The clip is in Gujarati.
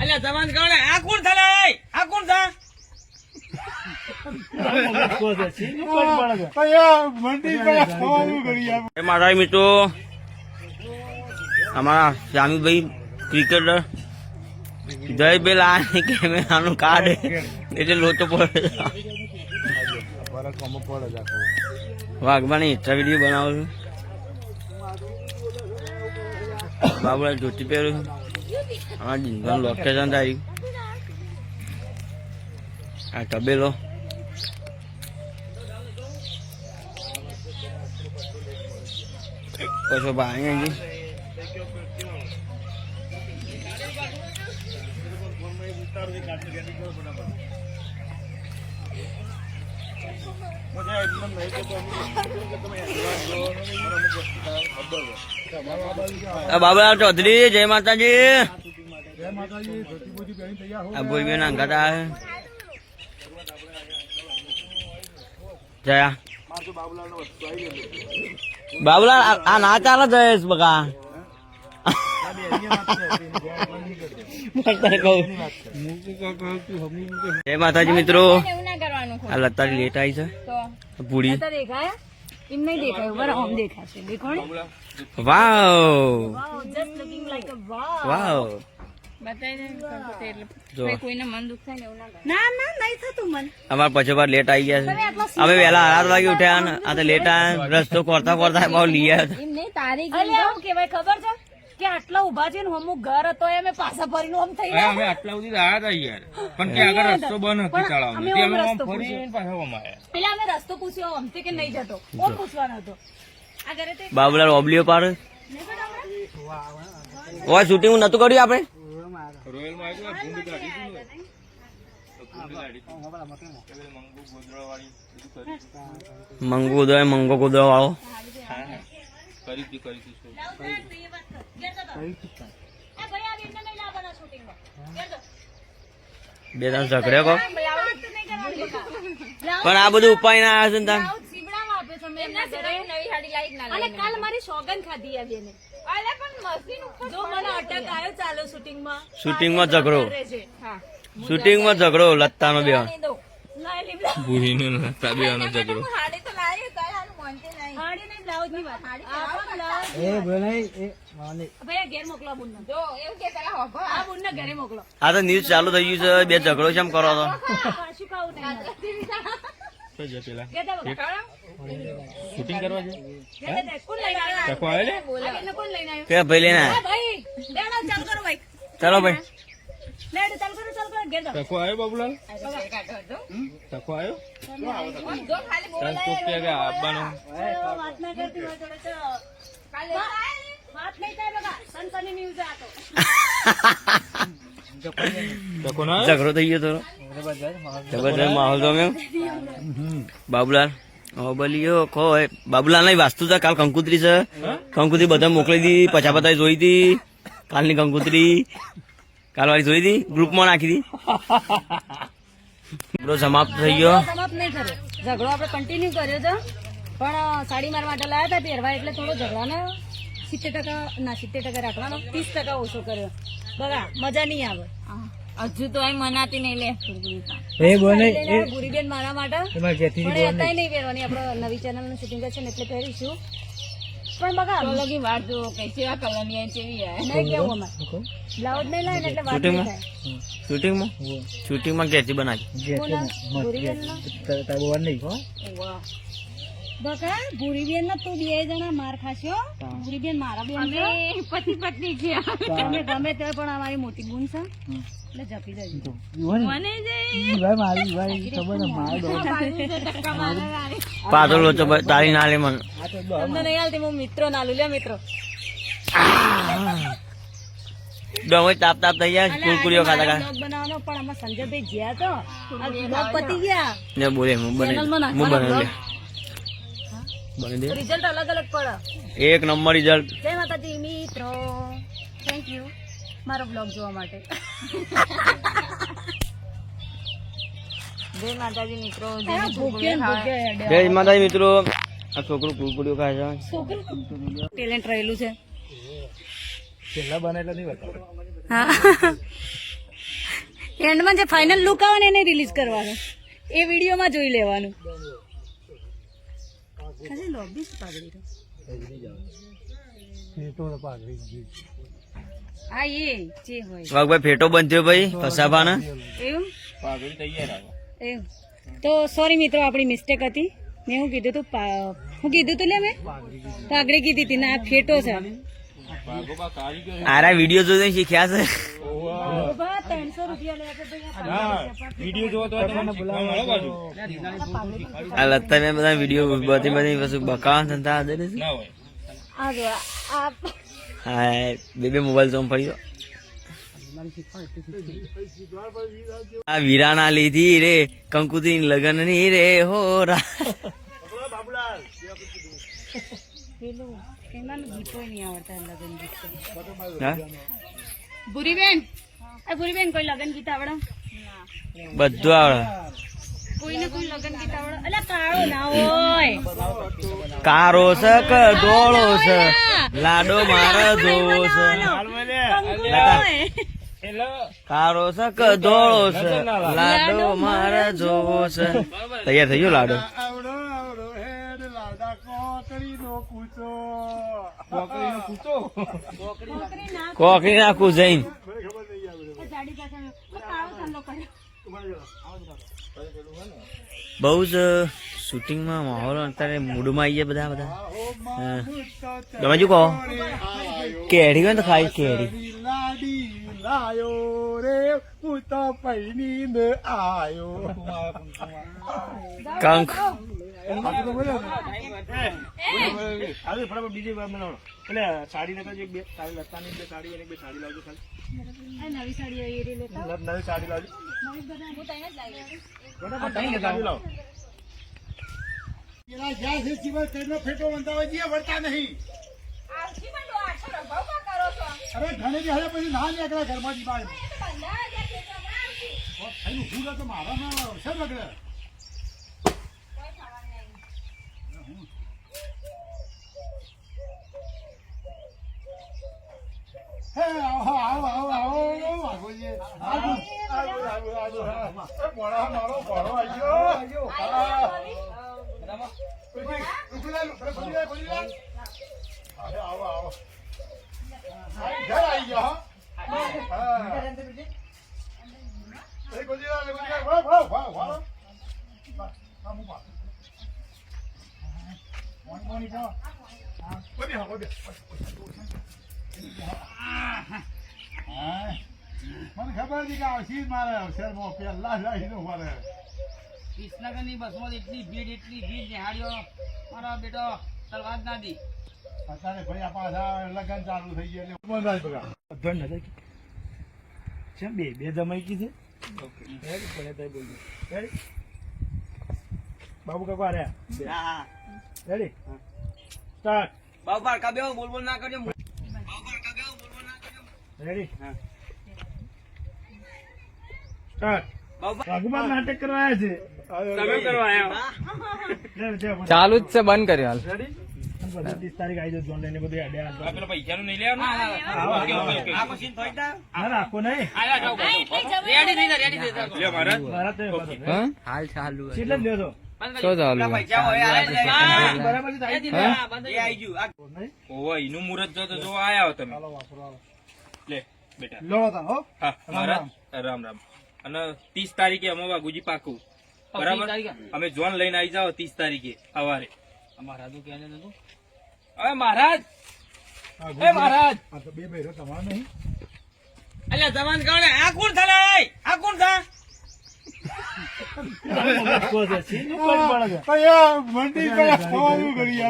અલ્યા, જવાન કારણે આ કોણ થાય આ કોણ થા? મારા મિત્રો, અમારા સ્વામીભાઈ ક્રિકેટર જયભાઈ લાની કેમેરાનું કાર્ડ એટલે લોચો પડે. વાઘબાની ઇન્સ્ટા વીડિયો બનાવું છું. બાબુલા ધોતી પહેરું છું. અમારા જીંદવાનું લોકેશન થાય આ તબેલો પછી પાણી અહીં આ બાબુલાલ ચૌધરી જય માતાજી. આ બોલબેન અંગાતા જયા. બાબુલાલ આ- ના ચાલે જયેશ બકા. જય માતાજી મિત્રો. આ લતારી લેટ આવી છે. તો પૂરી. તો દેખાય? એમ નહીં દેખાય બરાબર આમ દેખાશે. દેખો ને wow. Wow just looking like a wow. Wow. બતાવી દે એટલે. જો. કોઈ કોઈને મન દુખ થાય ને એવું ના કરે. ના ના નહીં થતું મન. અમાર પછી વાર લેટ આવી ગયા છે. હવે વહેલા આઠ વાગે ઉઠ્યા આ તો લેટ આવ્યા રસ્તો કરતા કરતા બહુ લઈ આવ્યા એમ નહીં તારી અલે આવું કેવાય ખબર છે? કે આટલા ઊભા છે ને અમુક ઘર હતો એ અમે પાછા ફરીને આમ થઈ ગયા. અમે આટલા સુધી આવ્યા હતા યાર. પણ કે આગળ રસ્તો બંધ હતો તળાવ અમે તે આમ ફરીને પાછા આમ આવ્યા. પેલા અમે રસ્તો પૂછ્યો આમ કે નહીં જતો. ઓમ પૂછવાનો હતો. આ બાબુલાલ ઓબલીઓ પાર ઓય શૂટિંગ નતું કર્યું આપણે? પેલી મંગુ દીધું. મંગો ઉદય વાળો. કરી દે, એ વાત કર. ઘેર જતો. બે ત્રણ ઝઘડ્યો કો? બ્લાઉઝ તો નહીં કરવાનું પણ આ બધું ઉપાય ના આવે છે ને કાલ મારી સોગન ખાધી આ બેને. જો મને અટક આવ્યો. ચાલો શૂટિંગમાં. શૂટિંગમાં ઝઘડો. કરે છે. હા. શૂટિંગમાં ઝઘડો બે નહીં બ્લાઉઝ. ને વાત. આ પણ બ્લાઉઝ. ભાઈ, આ બુનને. આ ઘરે મોકલો. આ તો ન્યૂઝ ચાલુ થઈ ગયું છે બે ઝઘડો કેમ કરો તો નહીં જે પેલા. શૂટિંગ કરવા છે કોણ લઈને આવ્યો? ને? કે ભાઈ લઈને ચાલુ. ચાલો કરો. તકો આવ્યો બાબુલાલ? આવ્યો? આપવાનો? ઝઘડો થઈ ગયો થોડો જબરદસ્ત માહોલ તો મેં. બાબુલાલ બાબલીઓ ખો એ બાબુલાલની વાસ્તુ છે કાલ કંકુતરી છે. કંકુતરી બધા મોકલી દી પચા પચાસ જોઈ હતી કાલની કંકુતરી. કાલ વાળી જોઈ હતી ગ્રુપમાં નાખી દી? ઝઘડો સમાપ્ત થઈ ગયો. સમાપ્ત નહીં કર્યો ઝઘડો આપણે કન્ટિન્યુ કર્યો છે પણ સાડી માર માટે લાયા હતા પહેરવા એટલે થોડો ઝઘડાને સિત્તેર ટકા ના સિત્તેર ટકા રાખવાનો ત્રીસ ટકા ઓછો કર્યો. બગા મજા નહીં આવે. હજુ તો અહીં મનાતી નહીં લે. ગુરીબેન મારા માટે. પણ એ અત્યારે નહીં પહેરવાની. આપણે નવી ચેનલનું શૂટિંગ છે ને એટલે પહેરીશું. પણ બગા લગી વાર જો કઈ કેવા કલરની આવી કેવી આ નહીં કેવું અમારે? બ્લાઉઝ નહીં લાવે એટલે વાત નહીં થાય. શૂટિંગમાં? શૂટિંગમાં કેચી બનાવી. કોના? ભૂરીબેનનો? બકા ભૂરીબેન ના તું બે જણા માર ખાશો ભૂરીબેન મારા બેન પતિ પત્ની છે તમે ગમે તે પણ અમારી મોટી ગુણ છે. એટલે જપી જજો મને જે પાછળ લોચો તારી ના લે મને તમને નહીં હાલતી હું મિત્રો ના લે મિત્રો. ડોમે તાપ તાપ થઈ ગયા કુરકુરીઓ ખાતા ખાતા બનાવવાનો પણ અમે સંજયભાઈ ગયા તો. આ બ્લોગ પતી ગયા. ને બોલે હું બને હું બને દે. રિઝલ્ટ અલગ અલગ પડે. એક નંબર રિઝલ્ટ જય માતાજી મિત્રો. થેન્ક યુ મારો બ્લોગ જોવા માટે. જય માતાજી મિત્રો. જય માતાજી મિત્રો આ છોકરું કુરકુરીઓ ખાય છે. ટેલેન્ટ રહેલું છે. એન્ડમાં જે ફાઇનલ લુક આવે ને એને રિલીઝ કરવાનો. એ વિડીયોમાં જોઈ લેવાનું. ખાલી લોબી જ પાઘડી તો. હા એ જે હોય. વાઘભાઈ ફેટો બંધ્યો ભાઈ ફસાવાના? એવું? પાઘડી તૈયાર આવે એવું. તો સોરી મિત્રો આપણી મિસ્ટેક હતી. મેં હું કીધું તું? હું શું કીધું તું લે મેં? પાઘડી કીધી હતી ના આ ફેટો છે. આરા વીડિયો જોઈને શીખ્યા છે? ઊભા, 300 રૂપિયા લે છે ભાઈ આ હા વીડિયો જોવો તો તમને શીખવા મળે બાજુ આ લત્તા મેં બધા વીડિયો બધી બધી વસ્તુ બકાવા થતા આદરે છે. ના હોય. આ જો આ- આ હા બે બે મોબાઈલ તો પડ્યો આ વીરાના લીધી રે કંકુતી લગનની રે હો રા? ભૂરીબેન? ભૂરીબેન કોઈ લગન ગીત આવડે? બધું આવડે. કોઈને કોઈ લગન ગીત આવડે અલા કાળો ના હોય. કારો છે કે ડોળો છે? લાડો મારે જોવો છે. કારો છે કે ધોળો છે? લાડો મારે જોવો છે. તૈયાર થઈ ગયો લાડો? કોકરી નાખું જઈને બહુ જ શૂટિંગમાં માહોલ અત્યારે મૂડમાં આવી ગયા બધા બધા. તમે શું કહો? કેરી હોય તો ખાઈ, કેરી. લાડી ને ફટાફટ બીજી વાર એટલે સાડી નકર એક બે સાડી લતાની બે સાડી અને બે સાડી લાવજો ખાલી. નવી લેતા નવી- સાડી લાવજો જ લાવી પેલા જ્યાં છે તેનો ફેટો બંધાવે છે વળતા નહીં અરે ઘણી દી હવે પછી ના નીકળે ઘરમાંથી બહાર મારા ના છે બગડે હે આવો આવો આવો આવો વાઘોજી આવો આવો આવો આવો આવો એ મોળા મારો ભરો હા. હા હા હા હા હા હા મને ખબર હતી કે આવશી મારે અવસરમાં પહેલા લાવીને મારે. વિસનગરની બસમાં એટલી ભીડ એટલી ભીડ નિહાળ્યો. મારો બેટો તલવાર ના દી. અત્યારે ભાઈ આ પાછા લગન ચાલુ થઈ ગયા એટલે બંધાય બગા. ધન નજર છે બે? બે દમાઈ કીધે? છે રેડી પડે તો બોલજો રેડી બાબુ કાકા રે રેડી સ્ટાર્ટ બાબુ પારકા બેહો બોલ બોલ ના કરજો. રેડી સ્ટાર્ટ બાબુ રઘુમાન નાટક કરવા આવ્યા છે. તમે કરવા આવ્યા ચાલુ જ છે બંધ કર્યો હાલ. રેડી તારીખ આવી જજો લઈને બધું આ પેલા નહીં લેવાનું? ના રાખો નહીં. હાલ ચાલુ કેટલે લ્યો. છો શું ચાલુ પૈસા. બરાબર એનું મુહૂર્ત જો જો આયા તમે. લે બેટા. લો હા. રામ રામ. અને ત્રીસ તારીખે અમે વાઘુજી પાકું. બરાબર? અમે જોન લઈને આવી જાઓ ત્રીસ તારીખે સવારે. અમારા તો ક્યાં નતું હવે મહારાજ! એ મહારાજ! બે ભાઈ તમારા નહીં. અલ્યા જવાન કોણ આ કોણ થાય આ કોણ થા? મંડી કરી